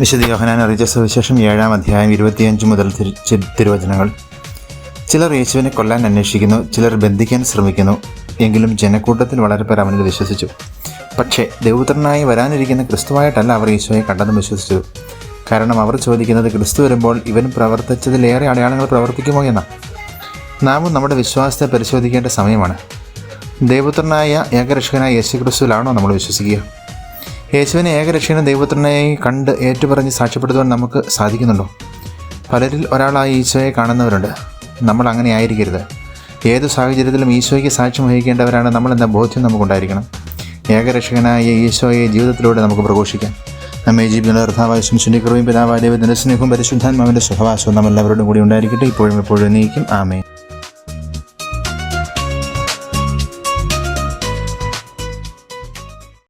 വിശുദ്ധ യോഹനാൻ അറിയിച്ച സുവിശേഷം ഏഴാം അധ്യായം ഇരുപത്തിയഞ്ച് മുതൽ തിരു- തിരുവചനങ്ങൾ. ചിലർ യേശുവിനെ കൊല്ലാൻ അന്വേഷിക്കുന്നു ചിലർ ബന്ധിക്കാൻ ശ്രമിക്കുന്നു എങ്കിലും ജനക്കൂട്ടത്തിൽ വളരെ പേർ അവനിൽ വിശ്വസിച്ചു. പക്ഷേ ദൈവപുത്രനായി വരാനിരിക്കുന്ന ക്രിസ്തുവായിട്ടല്ല അവർ ഈശോയെ കണ്ടെന്ന് വിശ്വസിച്ചത് കാരണം അവർ ചോദിക്കുന്നത് ക്രിസ്തു വരുമ്പോൾ ഇവൻ പ്രവർത്തിച്ചതിലേറെ അടയാളങ്ങൾ പ്രവർത്തിക്കുമോ എന്ന. നാമും നമ്മുടെ വിശ്വാസത്തെ പരിശോധിക്കേണ്ട സമയമാണ്. ദൈവപുത്രനായ ഏകരക്ഷകനായ യേശു ക്രിസ്തുവിലാണോ നമ്മൾ വിശ്വസിക്കുക? യേശുവിനെ ഏകരക്ഷകനും ദൈവപുത്രനായി കണ്ട് ഏറ്റുപറഞ്ഞ് സാക്ഷ്യപ്പെടുത്തുവാൻ നമുക്ക് സാധിക്കുന്നുണ്ടോ? പലരിൽ ഒരാളായി ഈശോയെ കാണുന്നവരുണ്ട്. നമ്മൾ അങ്ങനെ ആയിരിക്കരുത്. ഏത് സാഹചര്യത്തിലും ഈശോയ്ക്ക് സാക്ഷ്യം വഹിക്കേണ്ടവരാണ് നമ്മളെന്ന ബോധ്യം നമുക്കുണ്ടായിരിക്കണം. ഏകരക്ഷകനായ ഈശോയെ ജീവിതത്തിലൂടെ നമുക്ക് പ്രഘോഷിക്കാം. നമ്മെ ജീവിക്കുന്ന കർത്താവായ കൃപയും പിതാവായ ദൈവത്തിന്റെ സ്നേഹവും പരിശുദ്ധാത്മാവിന്റെ സുഖവാസവും നമ്മളെല്ലാവരോടും കൂടി ഉണ്ടായിരിക്കട്ടെ. ഇപ്പോഴും എപ്പോഴും നീക്കും ആമേ